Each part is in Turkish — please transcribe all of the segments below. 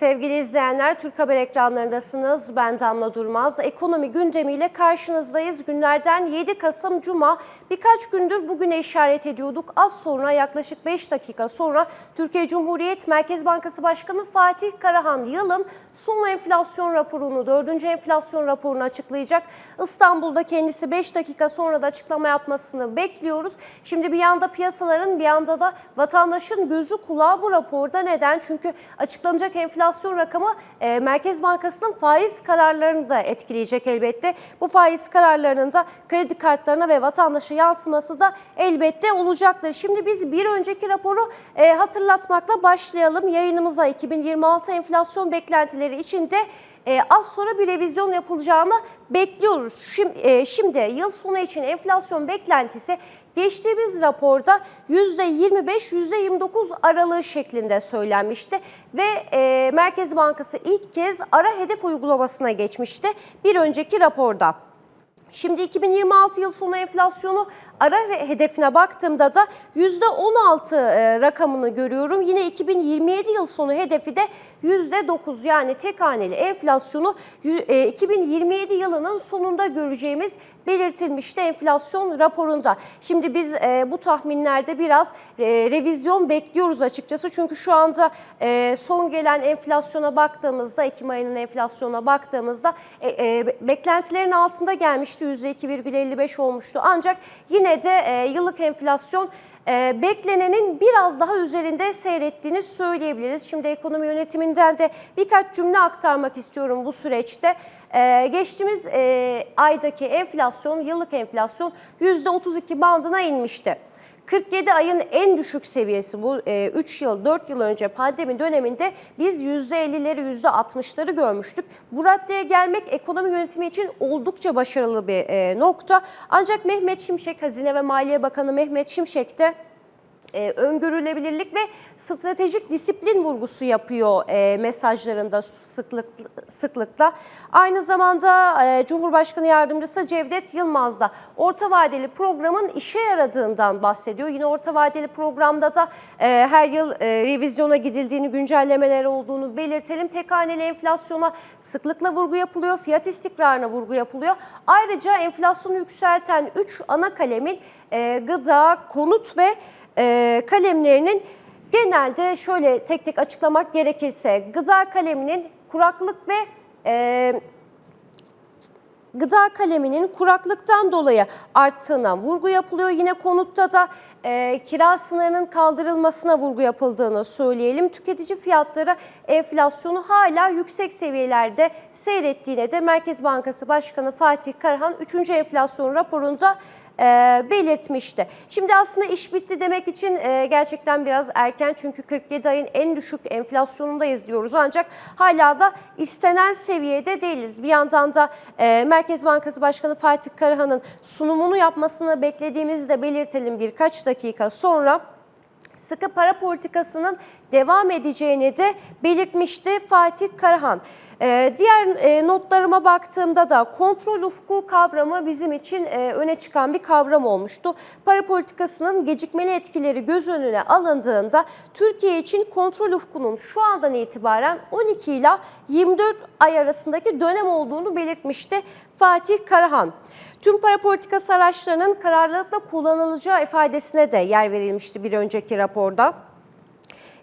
Sevgili izleyenler, Türk Haber ekranlarındasınız. Ben Damla Durmaz. Ekonomi gündemiyle karşınızdayız. Günlerden 7 Kasım Cuma. Birkaç gündür bugüne işaret ediyorduk. Az sonra yaklaşık 5 dakika sonra Türkiye Cumhuriyet Merkez Bankası Başkanı Fatih Karahan yılın son enflasyon raporunu, 4. enflasyon raporunu açıklayacak. İstanbul'da kendisi 5 dakika sonra da açıklama yapmasını bekliyoruz. Şimdi bir yanda piyasaların bir yanda da vatandaşın gözü kulağı bu raporda. Neden? Çünkü açıklanacak enflasyon rakamı e, Merkez Bankası'nın faiz kararlarını da etkileyecek elbette. Bu faiz kararlarının da kredi kartlarına ve vatandaşa yansıması da elbette olacaktır. Şimdi biz bir önceki raporu e, hatırlatmakla başlayalım. Yayınımıza 2026 enflasyon beklentileri içinde e, az sonra bir revizyon yapılacağını bekliyoruz. Şimdi, e, şimdi yıl sonu için enflasyon beklentisi geçtiğimiz raporda %25, %29 aralığı şeklinde söylenmişti ve e, Merkez Bankası ilk kez ara hedef uygulamasına geçmişti bir önceki raporda. Şimdi 2026 yıl sonu enflasyonu ara ve hedefine baktığımda da %16 e, rakamını görüyorum. Yine 2027 yıl sonu hedefi de %9 yani tek haneli enflasyonu yü- e, 2027 yılının sonunda göreceğimiz belirtilmişti enflasyon raporunda. Şimdi biz e, bu tahminlerde biraz revizyon bekliyoruz açıkçası. Çünkü şu anda son gelen enflasyona baktığımızda, Ekim ayının enflasyona baktığımızda beklentilerin altında gelmişti. %2,55 olmuştu. Ancak yine de e, yıllık enflasyon e, beklenenin biraz daha üzerinde seyrettiğini söyleyebiliriz. Şimdi ekonomi yönetiminden de birkaç cümle aktarmak istiyorum bu süreçte. E, geçtiğimiz e, aydaki enflasyon, yıllık enflasyon %32 bandına inmişti. 47 ayın en düşük seviyesi bu 3 yıl 4 yıl önce pandemi döneminde biz %50'leri %60'ları görmüştük. Bu raddeye gelmek ekonomi yönetimi için oldukça başarılı bir e, nokta. Ancak Mehmet Şimşek, Hazine ve Maliye Bakanı Mehmet Şimşek de e, öngörülebilirlik ve stratejik disiplin vurgusu yapıyor e, mesajlarında sıklık, sıklıkla. Aynı zamanda e, Cumhurbaşkanı Yardımcısı Cevdet Yılmaz da orta vadeli programın işe yaradığından bahsediyor. Yine orta vadeli programda da e, her yıl e, revizyona gidildiğini, güncellemeler olduğunu belirtelim. Tek haneli enflasyona sıklıkla vurgu yapılıyor, fiyat istikrarına vurgu yapılıyor. Ayrıca enflasyonu yükselten 3 ana kalemin e, gıda, konut ve e, kalemlerinin genelde şöyle tek tek açıklamak gerekirse gıda kaleminin kuraklık ve e, gıda kaleminin kuraklıktan dolayı arttığına vurgu yapılıyor. Yine konutta da e, kira sınırının kaldırılmasına vurgu yapıldığını söyleyelim. Tüketici fiyatları enflasyonu hala yüksek seviyelerde seyrettiğine de Merkez Bankası Başkanı Fatih Karahan 3. enflasyon raporunda e, belirtmişti. Şimdi aslında iş bitti demek için e, gerçekten biraz erken çünkü 47 ayın en düşük enflasyonundayız diyoruz ancak hala da istenen seviyede değiliz. Bir yandan da e, Merkez Bankası Başkanı Fatih Karahan'ın sunumunu yapmasını beklediğimizi de belirtelim birkaç dakika sonra sıkı para politikasının devam edeceğini de belirtmişti Fatih Karahan. Ee, diğer e, notlarıma baktığımda da kontrol ufku kavramı bizim için e, öne çıkan bir kavram olmuştu. Para politikasının gecikmeli etkileri göz önüne alındığında Türkiye için kontrol ufkunun şu andan itibaren 12 ile 24 ay arasındaki dönem olduğunu belirtmişti Fatih Karahan. Tüm para politikası araçlarının kararlılıkla kullanılacağı ifadesine de yer verilmişti bir önceki raporda.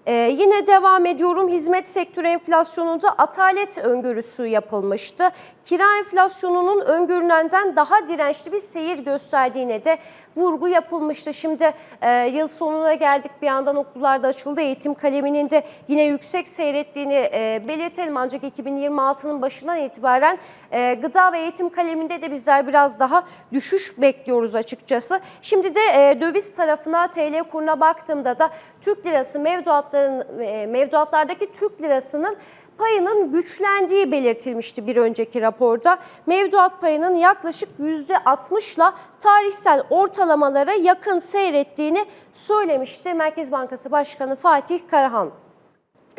Ee, yine devam ediyorum. Hizmet sektörü enflasyonunda atalet öngörüsü yapılmıştı. Kira enflasyonunun öngörülenden daha dirençli bir seyir gösterdiğine de vurgu yapılmıştı. Şimdi e, yıl sonuna geldik. Bir yandan okullarda açıldı. Eğitim kaleminin de yine yüksek seyrettiğini e, belirtelim. Ancak 2026'nın başından itibaren e, gıda ve eğitim kaleminde de bizler biraz daha düşüş bekliyoruz açıkçası. Şimdi de e, döviz tarafına TL kuruna baktığımda da Türk lirası mevduatların e, mevduatlardaki Türk lirasının payının güçlendiği belirtilmişti bir önceki raporda. Mevduat payının yaklaşık %60 ile tarihsel ortalamalara yakın seyrettiğini söylemişti Merkez Bankası Başkanı Fatih Karahan.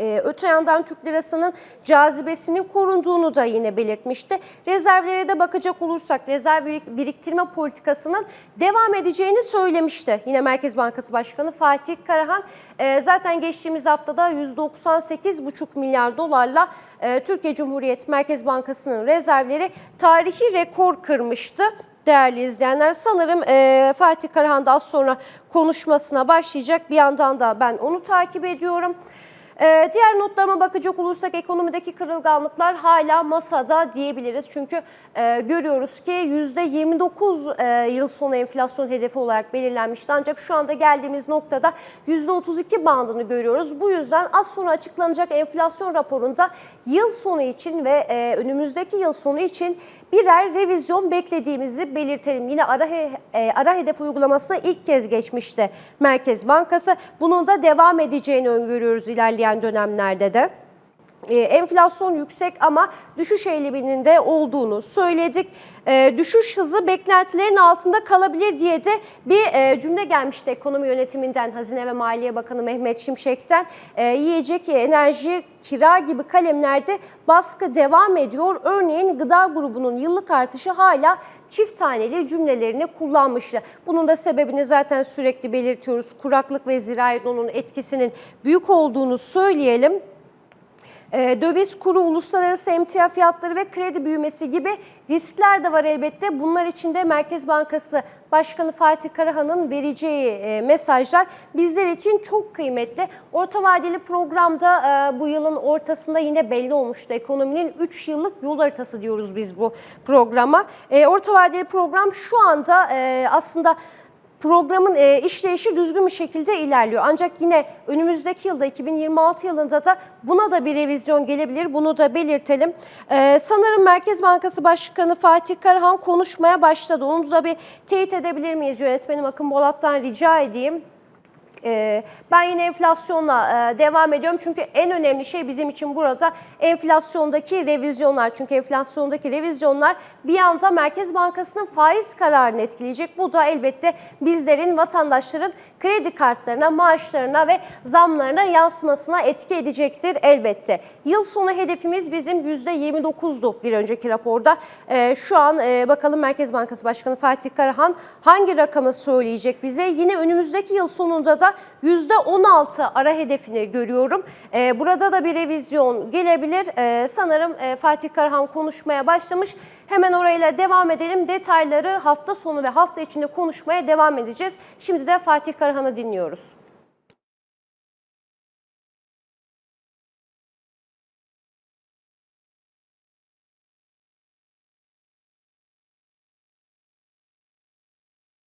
Ee, öte yandan Türk lirasının cazibesinin korunduğunu da yine belirtmişti. Rezervlere de bakacak olursak rezerv birik- biriktirme politikasının devam edeceğini söylemişti. Yine Merkez Bankası Başkanı Fatih Karahan e, zaten geçtiğimiz haftada 198,5 milyar dolarla e, Türkiye Cumhuriyet Merkez Bankası'nın rezervleri tarihi rekor kırmıştı. Değerli izleyenler sanırım e, Fatih Karahan da az sonra konuşmasına başlayacak. Bir yandan da ben onu takip ediyorum. Ee, diğer notlarıma bakacak olursak ekonomideki kırılganlıklar hala masada diyebiliriz. Çünkü e, görüyoruz ki %29 e, yıl sonu enflasyon hedefi olarak belirlenmişti. Ancak şu anda geldiğimiz noktada %32 bandını görüyoruz. Bu yüzden az sonra açıklanacak enflasyon raporunda yıl sonu için ve e, önümüzdeki yıl sonu için birer revizyon beklediğimizi belirtelim. Yine ara, he- e, ara hedef uygulamasına ilk kez geçmişti Merkez Bankası. Bunun da devam edeceğini öngörüyoruz ilerleyen dönemlerde de. E, enflasyon yüksek ama düşüş eğiliminde olduğunu söyledik. E, düşüş hızı beklentilerin altında kalabilir diye de bir e, cümle gelmişti ekonomi yönetiminden Hazine ve Maliye Bakanı Mehmet Şimşek'ten. Yiyecek, enerji, kira gibi kalemlerde baskı devam ediyor. Örneğin gıda grubunun yıllık artışı hala çift taneli cümlelerini kullanmıştı. Bunun da sebebini zaten sürekli belirtiyoruz. Kuraklık ve zirai donun etkisinin büyük olduğunu söyleyelim. E, döviz kuru, uluslararası emtia fiyatları ve kredi büyümesi gibi riskler de var elbette. Bunlar için de Merkez Bankası Başkanı Fatih Karahan'ın vereceği e, mesajlar bizler için çok kıymetli. Orta vadeli programda e, bu yılın ortasında yine belli olmuştu. Ekonominin 3 yıllık yol haritası diyoruz biz bu programa. E, orta vadeli program şu anda aslında programın e, işleyişi düzgün bir şekilde ilerliyor. Ancak yine önümüzdeki yılda 2026 yılında da buna da bir revizyon gelebilir. Bunu da belirtelim. E, sanırım Merkez Bankası Başkanı Fatih Karahan konuşmaya başladı. Onu da bir teyit edebilir miyiz? Yönetmenim Akın Bolat'tan rica edeyim. Ee, Ben yine enflasyonla e, devam ediyorum çünkü en önemli şey bizim için burada enflasyondaki revizyonlar. Çünkü enflasyondaki revizyonlar bir anda Merkez Bankası'nın faiz kararını etkileyecek. Bu da elbette bizlerin, vatandaşların kredi kartlarına, maaşlarına ve zamlarına yansımasına etki edecektir elbette. Yıl sonu hedefimiz bizim %29'du bir önceki raporda. Ee, Şu an e, bakalım Merkez Bankası Başkanı Fatih Karahan hangi rakamı söyleyecek bize? Yine önümüzdeki yıl sonunda da %16 ara hedefini görüyorum. Ee, Burada da bir revizyon gelebilir. Ee, Sanırım e, Fatih Karahan konuşmaya başlamış. Hemen orayla devam edelim. Detayları hafta sonu ve hafta içinde konuşmaya devam edeceğiz. Şimdi de Fatih Karahan'ı dinliyoruz.